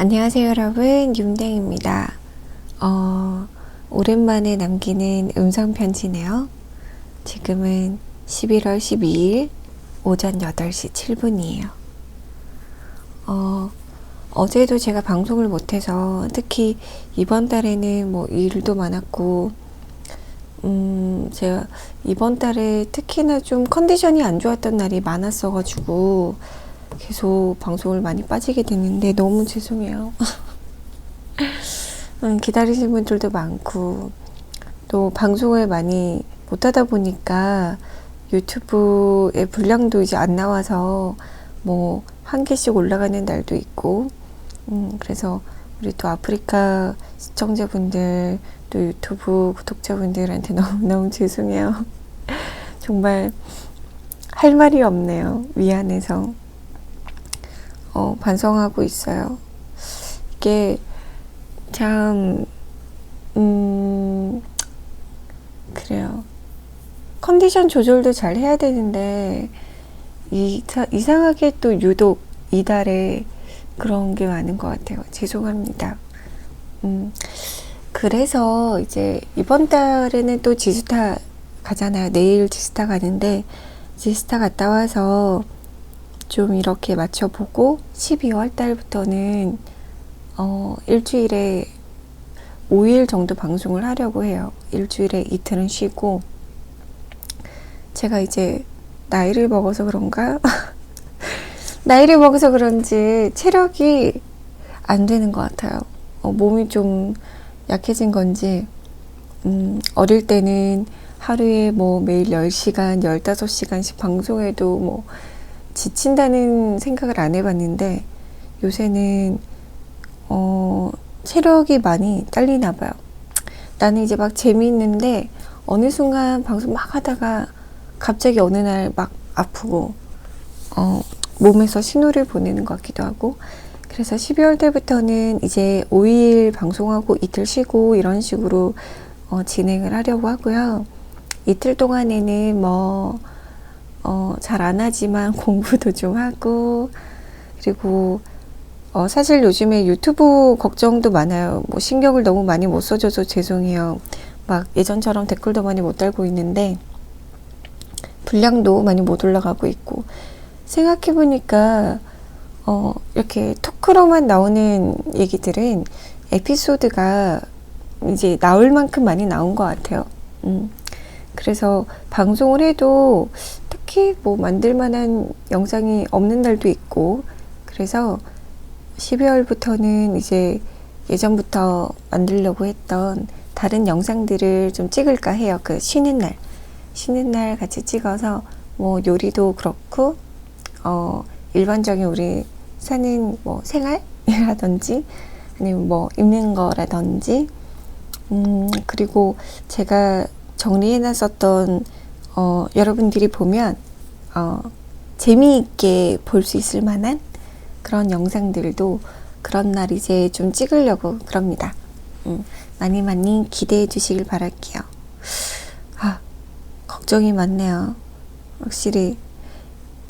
안녕하세요 여러분 윤댕입니다. 어, 오랜만에 남기는 음성 편지네요. 지금은 11월 12일 오전 8시 7분이에요. 어, 어제도 제가 방송을 못해서 특히 이번 달에는 뭐 일도 많았고 음, 제가 이번 달에 특히나 좀 컨디션이 안 좋았던 날이 많았어가지고 계속 방송을 많이 빠지게 됐는데 너무 죄송해요. 음, 기다리신 분들도 많고 또 방송을 많이 못하다 보니까 유튜브의 분량도 이제 안 나와서 뭐 한 개씩 올라가는 날도 있고 음, 그래서 우리 또 아프리카 시청자분들 또 유튜브 구독자분들한테 너무너무 죄송해요. 정말 할 말이 없네요. 미안해서. 어, 반성하고 있어요. 이게 참, 음, 그래요. 컨디션 조절도 잘 해야 되는데, 이, 이상하게 또 유독 이달에 그런 게 많은 것 같아요. 죄송합니다. 음, 그래서 이제 이번 달에는 또 지스타 가잖아요. 내일 지스타 가는데, 지스타 갔다 와서 좀 이렇게 맞춰보고 12월 달부터는 어, 일주일에 5일 정도 방송을 하려고 해요. 일주일에 이틀은 쉬고 제가 이제 나이를 먹어서 그런가? 나이를 먹어서 그런지 체력이 안 되는 것 같아요. 어, 몸이 좀 약해진 건지 음, 어릴 때는 하루에 뭐 매일 10시간, 15시간씩 방송해도 뭐 지친다는 생각을 안 해봤는데 요새는 어, 체력이 많이 딸리나 봐요. 나는 이제 막 재미있는데 어느 순간 방송 막 하다가 갑자기 어느 날 막 아프고 어, 몸에서 신호를 보내는 것 같기도 하고 그래서 12월 때부터는 이제 5일 방송하고 이틀 쉬고 이런 식으로 어, 진행을 하려고 하고요. 이틀 동안에는 뭐 어, 잘 안 하지만 공부도 좀 하고, 그리고, 어, 사실 요즘에 유튜브 걱정도 많아요. 뭐 신경을 너무 많이 못 써줘서 죄송해요. 막 예전처럼 댓글도 많이 못 달고 있는데, 분량도 많이 못 올라가고 있고, 생각해보니까, 어, 이렇게 토크로만 나오는 얘기들은 에피소드가 이제 나올 만큼 많이 나온 것 같아요. 음. 그래서 방송을 해도 딱히 뭐 만들 만한 영상이 없는 날도 있고 그래서 12월부터는 이제 예전부터 만들려고 했던 다른 영상들을 좀 찍을까 해요. 그 쉬는 날. 쉬는 날 같이 찍어서 뭐 요리도 그렇고 어 일반적인 우리 사는 뭐 생활이라든지 아니면 뭐 입는 거라든지 음 그리고 제가 정리해놨었던 어, 여러분들이 보면 어, 재미있게 볼 수 있을 만한 그런 영상들도 그런 날 이제 좀 찍으려고 그럽니다. 음, 많이 많이 기대해 주시길 바랄게요. 아, 걱정이 많네요. 확실히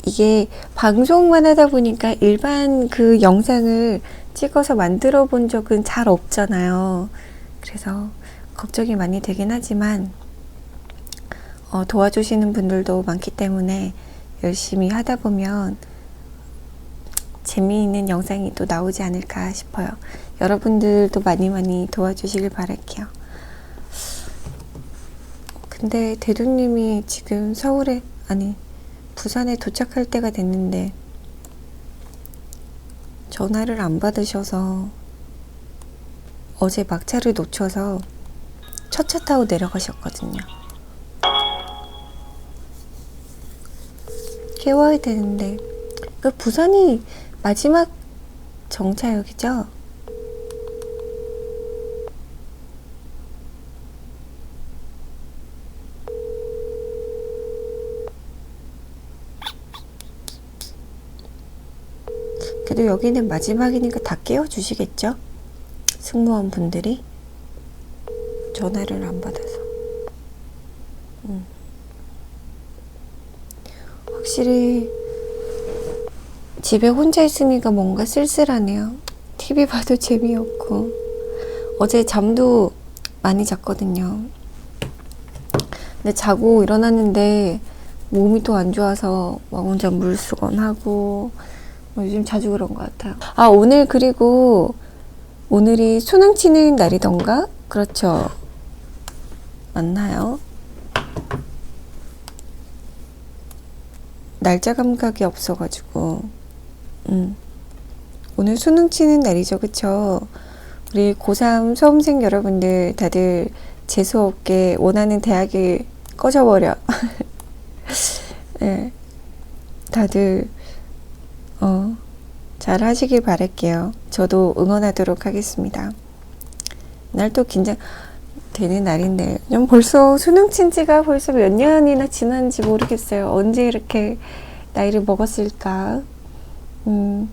이게 방송만 하다 보니까 일반 그 영상을 찍어서 만들어 본 적은 잘 없잖아요. 그래서 걱정이 많이 되긴 하지만 어, 도와주시는 분들도 많기 때문에 열심히 하다 보면 재미있는 영상이 또 나오지 않을까 싶어요. 여러분들도 많이 많이 도와주시길 바랄게요. 근데 대두님이 지금 서울에, 아니, 부산에 도착할 때가 됐는데, 전화를 안 받으셔서 어제 막차를 놓쳐서 첫 차 타고 내려가셨거든요. 깨워야 되는데 그 부산이 마지막 정차역이죠? 그래도 여기는 마지막이니까 다 깨워주시겠죠? 승무원 분들이 전화를 안 받아서. 음. 확실히 집에 혼자 있으니까 뭔가 쓸쓸하네요. TV 봐도 재미없고 어제 잠도 많이 잤거든요. 근데 자고 일어났는데 몸이 또 안 좋아서 막 혼자 물수건 하고 뭐 요즘 자주 그런 것 같아요. 아 오늘 그리고 오늘이 수능 치는 날이던가? 그렇죠. 맞나요? 날짜 감각이 없어가지고. 음. 오늘 수능 치는 날이죠 그쵸? 우리 고3 수험생 여러분들 다들 재수없게 원하는 대학이 꺼져버려. 네. 다들 어, 잘 하시길 바랄게요. 저도 응원하도록 하겠습니다. 날 또 긴장 되는 날인데 좀 벌써 수능 친 지가 벌써 몇 년이나 지났는지 모르겠어요. 언제 이렇게 나이를 먹었을까? 음,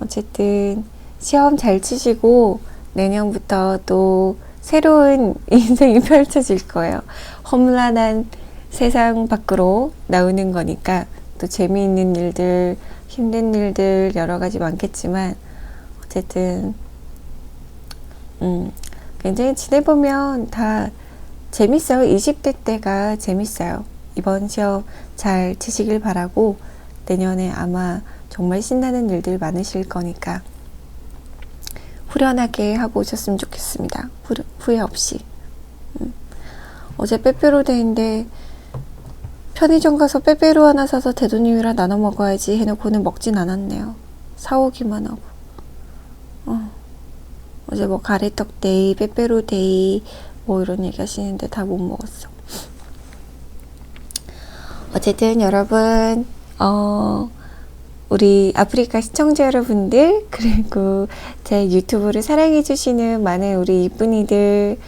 어쨌든 시험 잘 치시고 내년부터 또 새로운 인생이 펼쳐질 거예요. 험난한 세상 밖으로 나오는 거니까 또 재미있는 일들, 힘든 일들 여러 가지 많겠지만 어쨌든 음, 굉장히 지내보면 다 재밌어요. 20대 때가 재밌어요. 이번 시험 잘 치시길 바라고 내년에 아마 정말 신나는 일들 많으실 거니까 후련하게 하고 오셨으면 좋겠습니다. 후, 후회 없이. 음. 어제 빼빼로 데이인데 편의점 가서 빼빼로 하나 사서 대도님이랑 나눠 먹어야지 해놓고는 먹진 않았네요. 사오기만 하고. 어. 어제 뭐 가래떡 데이, 빼빼로 데이 뭐 이런 얘기 하시는데 다 못 먹었어. 어쨌든 여러분 어 우리 아프리카 시청자 여러분들 그리고 제 유튜브를 사랑해 주시는 많은 우리 이쁜이들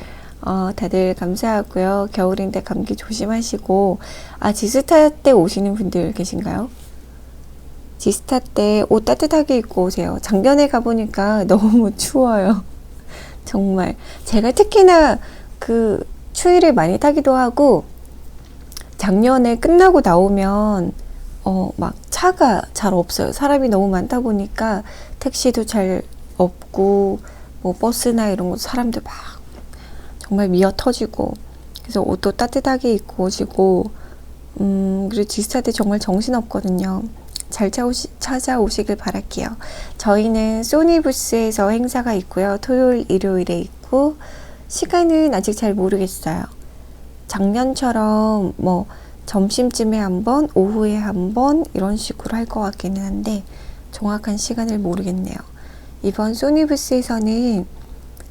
어, 다들 감사하고요. 겨울인데 감기 조심하시고 아 지스타 때 오시는 분들 계신가요? 지스타 때 옷 따뜻하게 입고 오세요. 작년에 가보니까 너무 추워요. 정말. 제가 특히나 그 추위를 많이 타기도 하고, 작년에 끝나고 나오면, 어, 막 차가 잘 없어요. 사람이 너무 많다 보니까 택시도 잘 없고, 뭐 버스나 이런 거 사람들 막 정말 미어 터지고, 그래서 옷도 따뜻하게 입고 오시고, 음, 그리고 지스타 때 정말 정신없거든요. 잘 찾아오시, 찾아오시길 바랄게요. 저희는 소니 부스에서 행사가 있고요. 토요일, 일요일에 있고, 시간은 아직 잘 모르겠어요. 작년처럼 뭐 점심쯤에 한 번, 오후에 한 번, 이런 식으로 할 것 같기는 한데, 정확한 시간을 모르겠네요. 이번 소니 부스에서는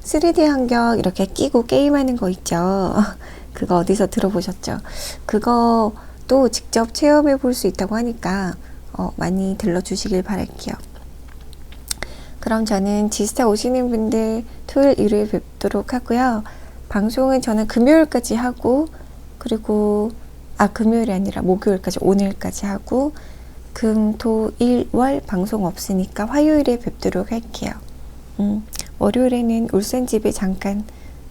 3D 환경 이렇게 끼고 게임하는 거 있죠. 그거 어디서 들어보셨죠? 그거 또 직접 체험해 볼 수 있다고 하니까 어, 많이 들러주시길 바랄게요. 그럼 저는 지스타 오시는 분들 토요일, 일요일 뵙도록 하고요. 방송은 저는 금요일까지 하고, 그리고, 아, 금요일이 아니라 목요일까지, 오늘까지 하고, 금, 토, 일, 월 방송 없으니까 화요일에 뵙도록 할게요. 음, 월요일에는 울산 집에 잠깐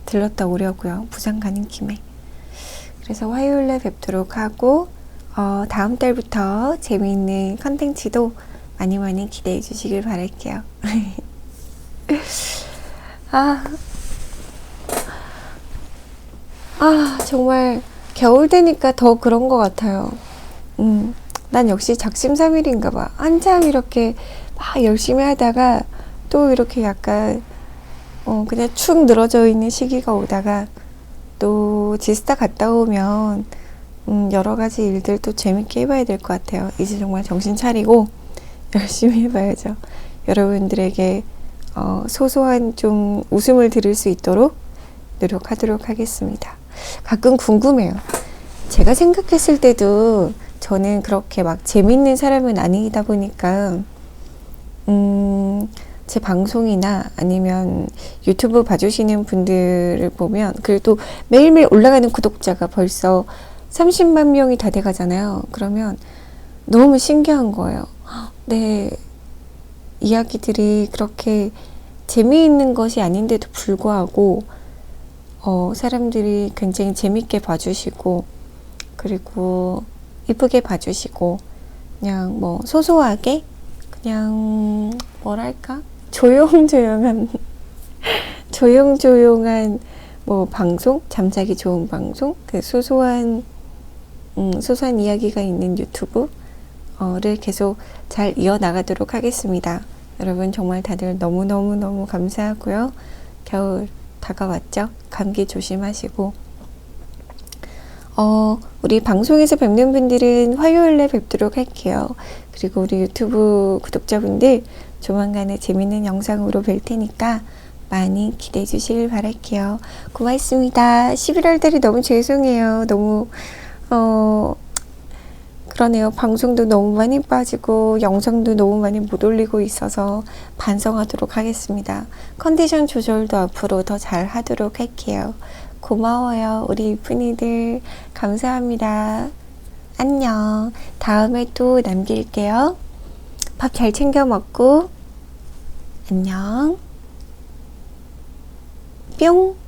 들렀다 오려고요. 부산 가는 김에. 그래서 화요일에 뵙도록 하고, 어, 다음 달부터 재미있는 컨텐츠도 많이 많이 기대해 주시길 바랄게요. 아, 아, 정말 겨울 되니까 더 그런 것 같아요. 음, 난 역시 작심삼일인가 봐. 한참 이렇게 막 열심히 하다가 또 이렇게 약간 어, 그냥 축 늘어져 있는 시기가 오다가 또 지스타 갔다 오면 음, 여러 가지 일들 또 재밌게 해봐야 될 것 같아요. 이제 정말 정신 차리고 열심히 해봐야죠. 여러분들에게 어, 소소한 좀 웃음을 들을 수 있도록 노력하도록 하겠습니다. 가끔 궁금해요. 제가 생각했을 때도 저는 그렇게 막 재밌는 사람은 아니다 보니까, 음, 제 방송이나 아니면 유튜브 봐주시는 분들을 보면, 그래도 매일매일 올라가는 구독자가 벌써 30만 명이 다 돼가잖아요. 그러면 너무 신기한 거예요. 네, 이야기들이 그렇게 재미있는 것이 아닌데도 불구하고, 어, 사람들이 굉장히 재밌게 봐주시고, 그리고 이쁘게 봐주시고, 그냥 뭐 소소하게, 그냥 뭐랄까? 조용조용한 조용조용한 뭐 방송 잠자기 좋은 방송 그 소소한 음, 소소한 이야기가 있는 유튜브를 계속 잘 이어나가도록 하겠습니다. 여러분 정말 다들 너무너무너무 감사하고요. 겨울 다가왔죠? 감기 조심하시고 어, 우리 방송에서 뵙는 분들은 화요일에 뵙도록 할게요. 그리고 우리 유튜브 구독자분들 조만간에 재밌는 영상으로 뵐 테니까 많이 기대해 주실 바랄게요. 고맙습니다. 11월 달이 너무 죄송해요. 너무, 어, 그러네요. 방송도 너무 많이 빠지고 영상도 너무 많이 못 올리고 있어서 반성하도록 하겠습니다. 컨디션 조절도 앞으로 더 잘 하도록 할게요. 고마워요. 우리 이쁜이들. 감사합니다. 안녕. 다음에 또 남길게요. 밥 잘 챙겨 먹고. 안녕. 뿅.